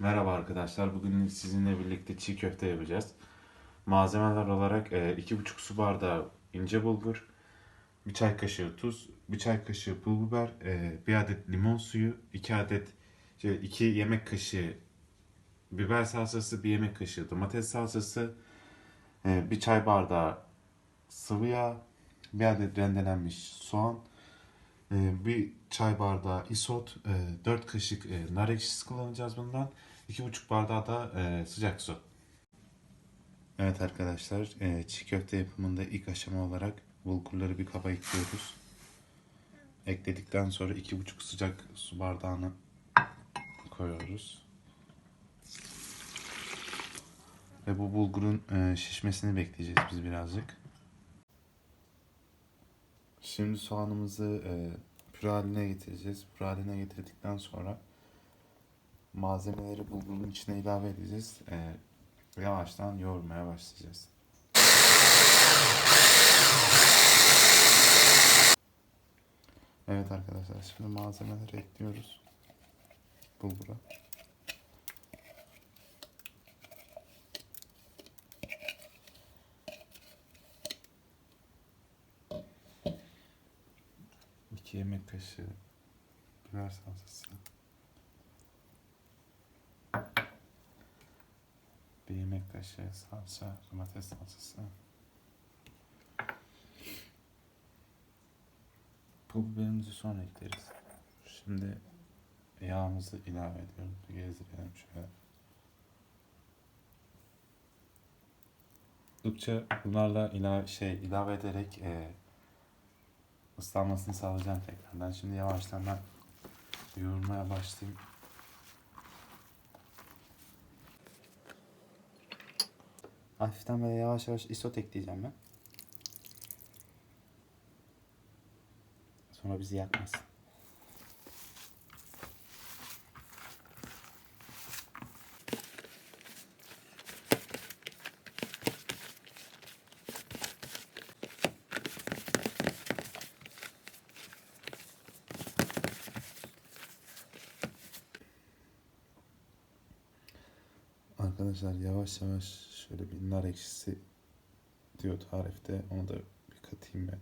Merhaba arkadaşlar. Bugün sizinle birlikte çiğ köfte yapacağız. Malzemeler olarak e, iki buçuk su bardağı ince bulgur, bir çay kaşığı tuz, bir çay kaşığı pul biber, e, bir adet limon suyu, iki adet şey, iki yemek kaşığı biber salçası, bir yemek kaşığı domates salçası, e, bir çay bardağı sıvı yağ, bir adet rendelenmiş soğan, e, bir çay bardağı isot, e, 4 kaşık e, nar ekşisi kullanacağız bundan. 2,5 bardağı da e, sıcak su. Evet arkadaşlar, e, çiğ köfte yapımında ilk aşama olarak bulgurları bir kaba ekliyoruz. Ekledikten sonra 2,5 sıcak su bardağına koyuyoruz. Ve bu bulgurun e, şişmesini bekleyeceğiz biz birazcık. Şimdi soğanımızı e, püre haline getireceğiz. Püre haline getirdikten sonra malzemeleri bulgurun içine ilave edeceğiz. E, yavaştan yoğurmaya başlayacağız. Evet arkadaşlar şimdi malzemeleri ekliyoruz. Bulgura. İki yemek kaşığı biber salçası. Bir yemek kaşığı salça, domates salçası. Pul biberimizi sonra ekleriz. Şimdi yağımızı ilave ediyoruz. Gezdirelim şöyle. Oldukça bunlarla ilave, şey, ilave ederek e, ıslanmasını sağlayacağım tekrardan. Şimdi yavaştan ben yoğurmaya başlayayım. Hafiften böyle yavaş yavaş isot ekleyeceğim ben. Sonra bizi yakmaz. Arkadaşlar yavaş yavaş şöyle bir nar ekşisi diyor tarifte. Onu da bir katayım ben.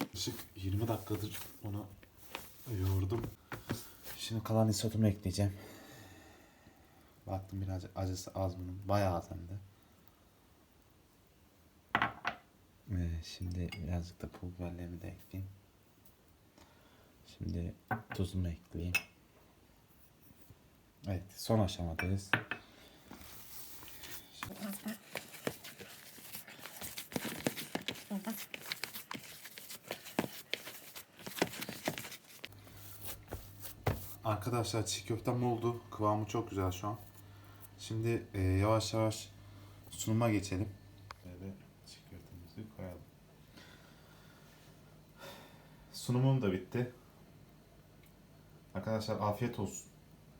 Yaklaşık 20 dakikadır onu yoğurdum. Şimdi kalan isotumu ekleyeceğim. Baktım biraz acısı az bunun. Bayağı az hem de. Ee, şimdi birazcık da pul biberlerimi de ekleyeyim. Şimdi tuzumu ekleyeyim. Evet son aşamadayız. Arkadaşlar çiğ köftem oldu. Kıvamı çok güzel şu an. Şimdi e, yavaş yavaş sunuma geçelim. Köftemizi koyalım. Sunumum da bitti. Arkadaşlar afiyet olsun.